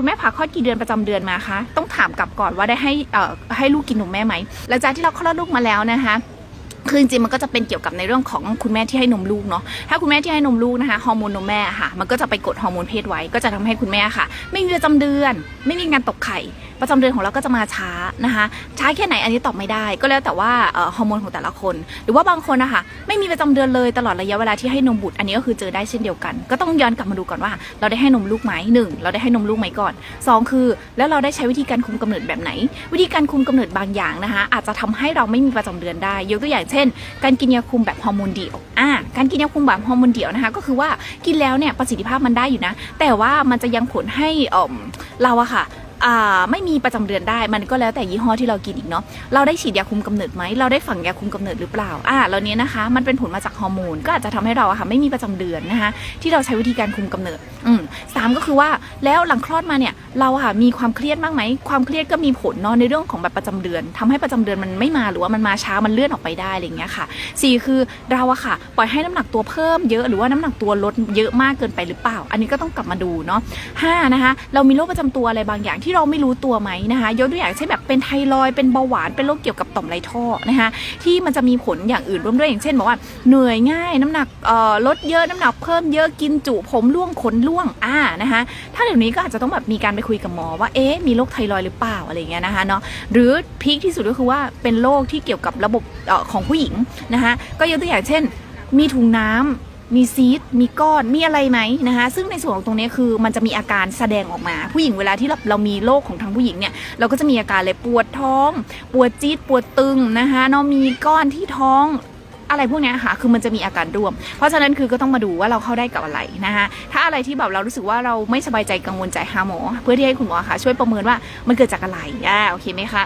คุณแม่ผ่าคลอดกี่เดือนประจำเดือนมาคะ ต้องถามกลับก่อนว่าได้ให้เอ่อให้ลูกกินนมแม่ไหมหลังจากที่เราคลอดลูกมาแล้วนะคะคือจริงๆมันก็จะเป็นเกี่ยวกับในเรื่องของคุณแม่ที่ให้นมลูกเนาะถ้าคุณแม่ที่ให้นมลูกนะคะฮอร์โมนนมแม่ค่ะ มันก็จะไปกดฮอร์โมนเพศไว้ก็จะทำให้คุณแม่ค่ะ ไม่มีประจำเดือน ไม่มีการตกไข่ ประจำเดือนของเราก็จะมาช้านะคะช้าแค่ไหนอันนี้ตอบไม่ได้ ก็แล้วแต่ว่าฮอร์โมนของแต่ละคน หรือว่าบางคนนะคะไม่มีประจำเดือนเลยตลอดระยะเวลาที่ให้นมบุตรอันนี้ก็คือเจอได้เช่นเดียวกัน ก็ต้องย้อนกลับมาดูก่อนว่า เราได้ให้นมลูกไหมหนึ่งเราได้ให้นมลูกไหมก่อนสองคือ แล้วเราได้ใช้วิธีการคุมกำเนิดแบบไหน วิธีการคุมกำเนิดบางอย่างนะคะอาจจะทำให้เราไม่มีประจำเดือนได้ ยกตัวอย่างเช่น การกินยาคุมแบบฮอร์โมนเดี่ยวอ่าการกินยาคุมแบบฮอร์โมนเดี่ยวนะคะก็คือว่ากินแล้วเนี่ยประสิทธิภาพมันได้อยู่นะ แต่ว่ามันจะยังผลให้เราอะค่ะ ไม่มีประจำเดือนได้ มันก็แล้วแต่ยี่ห้อที่เรากินอีกเนาะเราได้ฉีดยาคุมกำเนิดไหมเราได้ฝังยาคุมกำเนิดหรือเปล่าอ่าเหล่านี้นะคะ มันเป็นผลมาจากฮอร์โมนก็อาจจะทำให้เราอะค่ะไม่มีประจำเดือนนะคะที่เราใช้วิธีการคุมกำเนิด อืมสามก็คือว่าแล้วหลังคลอดมาเนี่ยเราค่ะมีความเครียดมากไหมความเครียดก็มีผลเนาะในเรื่องของแบบประจำเดือนทำให้ประจำเดือนมันไม่มาหรือว่ามันมาช้ามันเลื่อนออกไปได้อะไรเงี้ยค่ะสี่คือเราอะค่ะ ปล่อยให้น้ำหนักตัวเพิ่มเยอะหรือว่าน้ำหนักตัวลดเยอะมากเกินไปหรือเปล่า อันนี้ก็ต้องกลับมาดูเนาะห้านะคะเรามีโรคประจำตัวอะไรบางอย่างที่เราไม่รู้ตัวไหมนะคะยกตัวอย่างเช่นแบบเป็นไทรอยเป็นเบาหวานเป็นโรคเกี่ยวกับต่อมไรท่อนะคะที่มันจะมีผลอย่างอื่นร่วมด้วยอย่างเช่นบอกว่าเหนื่อยง่ายน้ำหนักลดเยอะน้ำหนักเพิ่มเยอะกินจุผมร่วงขนร่วงอ่านะคะถ้าเดี๋ยวนี้ก็อาจจะต้องแบบมีการไปคุยกับหมอว่าเอ๊ะมีโรคไทรอยหรือเปล่าอะไรเงี้ยนะคะเนาะหรือพีคที่สุดก็คือว่าเป็นโรคที่เกี่ยวกับระบบออของผู้หญิงนะคะก็ยกตัวอย่างเช่น มีถุงน้ำมีซีด มีก้อน มีอะไรไหมนะคะ ซึ่งในส่วนของตรงนี้คือมันจะมีอาการแสดงออกมา ผู้หญิงเวลาที่เราเรามีโรคของทางผู้หญิงเนี่ย เราก็จะมีอาการเลยปวดท้อง ปวดจี๊ด ปวดตึงนะคะเนาะมีก้อนที่ท้อง อะไรพวกนี้ค่ะคือมันจะมีอาการร่วม เพราะฉะนั้นคือก็ต้องมาดูว่าเราเข้าได้กับอะไรนะคะถ้าอะไรที่แบบเรารู้สึกว่าเราไม่สบายใจกังวลใจหาหมอ เพื่อที่ให้คุณหมอค่ะช่วยประเมินว่ามันเกิดจากอะไรอ่าโอเคไหมคะ